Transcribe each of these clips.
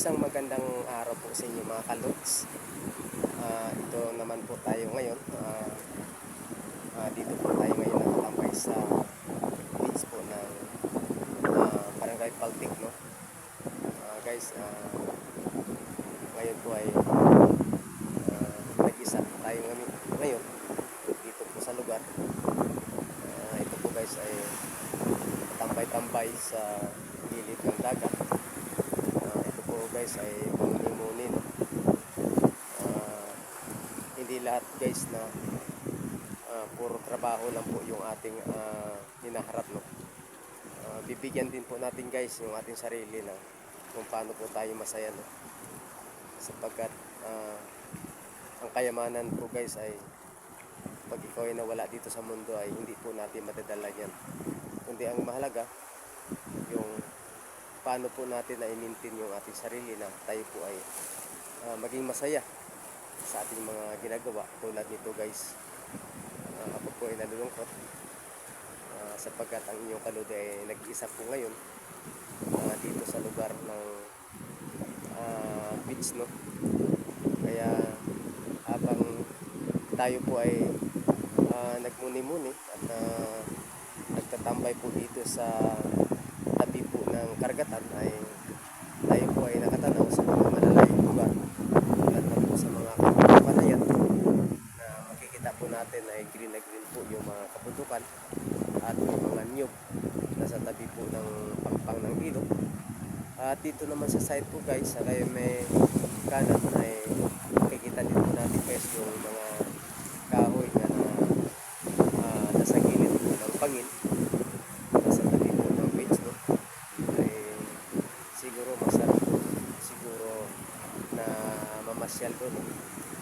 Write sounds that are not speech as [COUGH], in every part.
Isang magandang araw po sa inyo mga kalots. Ah, ito naman po tayo ngayon. Ah, ah, dito po tayo ngayon nakatambay sa beach po ng ah, Barangay Paltik, no? Ah, guys, ah, ngayon po ay ah, nag-isa tayo ngayon, ngayon dito po sa lugar. Ah, ito po guys ay tambay-tambay sa gilid ng dagat. Guys ay muni-muni no. Ah, hindi lahat guys na ah, puro trabaho lang po yung ating ah, hinaharap no. Ah, bibigyan din po natin guys yung ating sarili na kung paano po tayo masaya no. Sapagkat ah, ang kayamanan po guys ay pag ikaw ay nawala dito sa mundo ay hindi po natin matadala yan. Kundi ang mahalaga paano po natin na i-maintain yung ating sarili na tayo po ay ah, maging masaya sa ating mga ginagawa tulad nito guys. Ah, ako po ay nalulungkot ah, sapagkat ang inyong kalode ay nag-isa po ngayon ah, dito sa lugar ng ah, beach no? Kaya habang tayo po ay ah, nagmuni-muni at ah, nagtatambay po dito sa ng karagatan ay tayo po ay nakatanaw sa mga malalayong lugar tulad po sa mga kapanayan na makikita po natin ay green na green po yung mga kabundukan at yung mga niyog na sa tabi po ng pangpang ng ilog. At dito naman sa side po guys sa kayo may kanan ay makikita din po natin guys yung mga kahoy na ah, nasa gilid ng pangin nasa tabi po ng beach no ay siguro masarap po siguro na mamasyal doon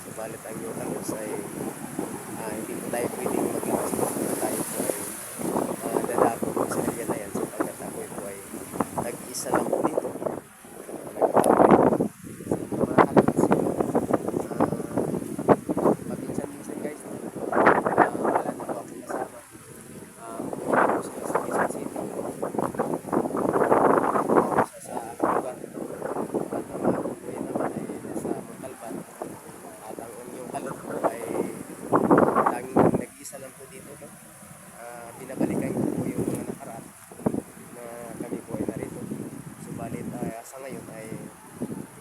subalit ang kalos ay ah, hindi po tayo pwedeng po na tayo. po ay uh, dadako po sa area na yan sapagkat ako po ay nag-isa lang po dito nagtawag mga kalots paminsan-minsan guys no? Ah, wala na po akong kasama Ah, umuwi po sila sa Quezon City sa sa lugar at ang mga kuya naman ay nasa Montalban at kalot po ay laging nag-isa lang po dito no? Ah, binabalikan ko po yung mga nakaraan na kami po ay narito subalit ay sa ngayon ay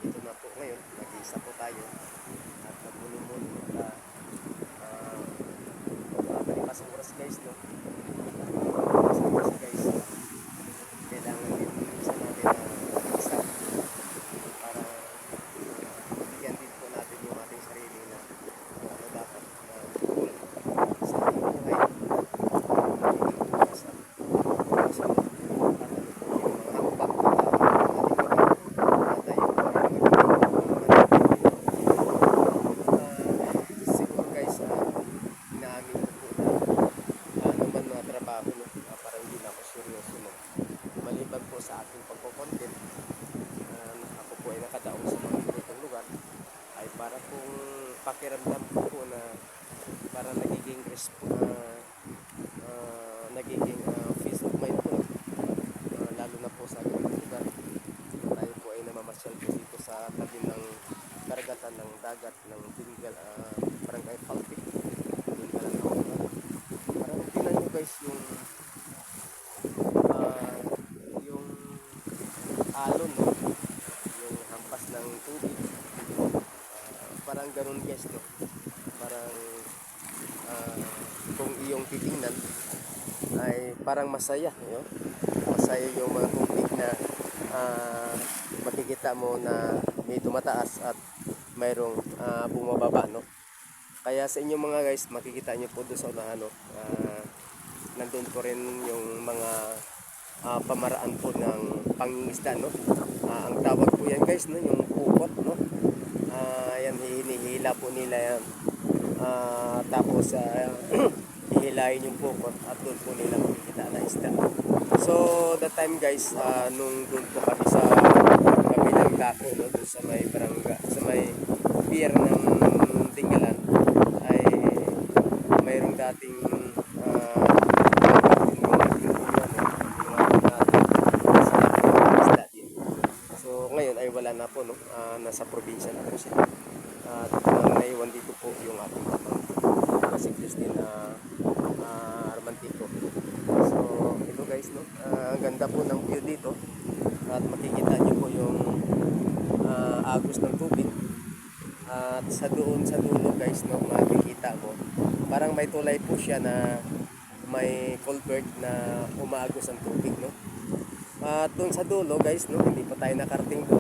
ito na po ngayon nag-iisa po tayo at nagmuni-muni at uh, uh, pa sa oras guys no sa oras guys kailangan din isa natin na isa para uh, bigyan din po natin yung ating sarili na kung ano dapat na sa ating buhay magiging bukas at kasunod at ano po yung mga hakbang na dapat natin gawin na tayo po ay magiging uh, siguro guys uh, inaamin ko po na uh, naman mga trabaho no, uh, parang hindi na ako seryoso no. maliban po sa ating pagpo-content uh, ako po ay nakadaong sa mga ganitong lugar ay para pong pakiramdam ko po na para nagiging resp uh, uh, nagiging uh, of mind po uh, lalo na po sa ganitong lugar tayo po ay namamasyal po dito sa tabi ng karagatan ng dagat ng Tingal, uh, Barangay Palpik. Ako. Parang tingnan nyo guys yung ah, yung alon, no? yung hampas ng tubig. Ah, parang ganun guys, no? Parang ah, kung iyong titingnan ay parang masaya, no? Masaya yung mga tubig na ah, makikita mo na may tumataas at mayroong ah, bumababa, no? Kaya sa inyo mga guys, makikita nyo po doon sa unahan, no? Ah, nandun po rin yung mga ah, pamaraan po ng pangingisda, no? Ah, ang tawag po yan guys, no? Yung pukot, no? Ah, yan, hinihila po nila yan. Ah, tapos, ah, [CLEARS THROAT] hihilayin yung pukot at doon po nila makikita na isda. So, that time guys, ah, nung doon po kami sa kabilang dako, no? Doon sa may barangga, sa may pier ng Tinggalan, ay mayroong dating ah, yung mga pinupunan, no? Yung mga dating sa isda din. So, ngayon ay wala na po, no? nasa probinsya na po siya. At uh, naiwan dito po yung ating na si Christina uh, Armantico. So, ito guys, no? Ah, ang ganda po ng view dito. At makikita niyo po yung ah, agos ng tubig. At sa doon sa dulo guys, no, makikita mo. Parang may tulay po siya na may culvert na umaagos ang tubig, no? At doon sa dulo guys, no, hindi pa tayo nakarating doon.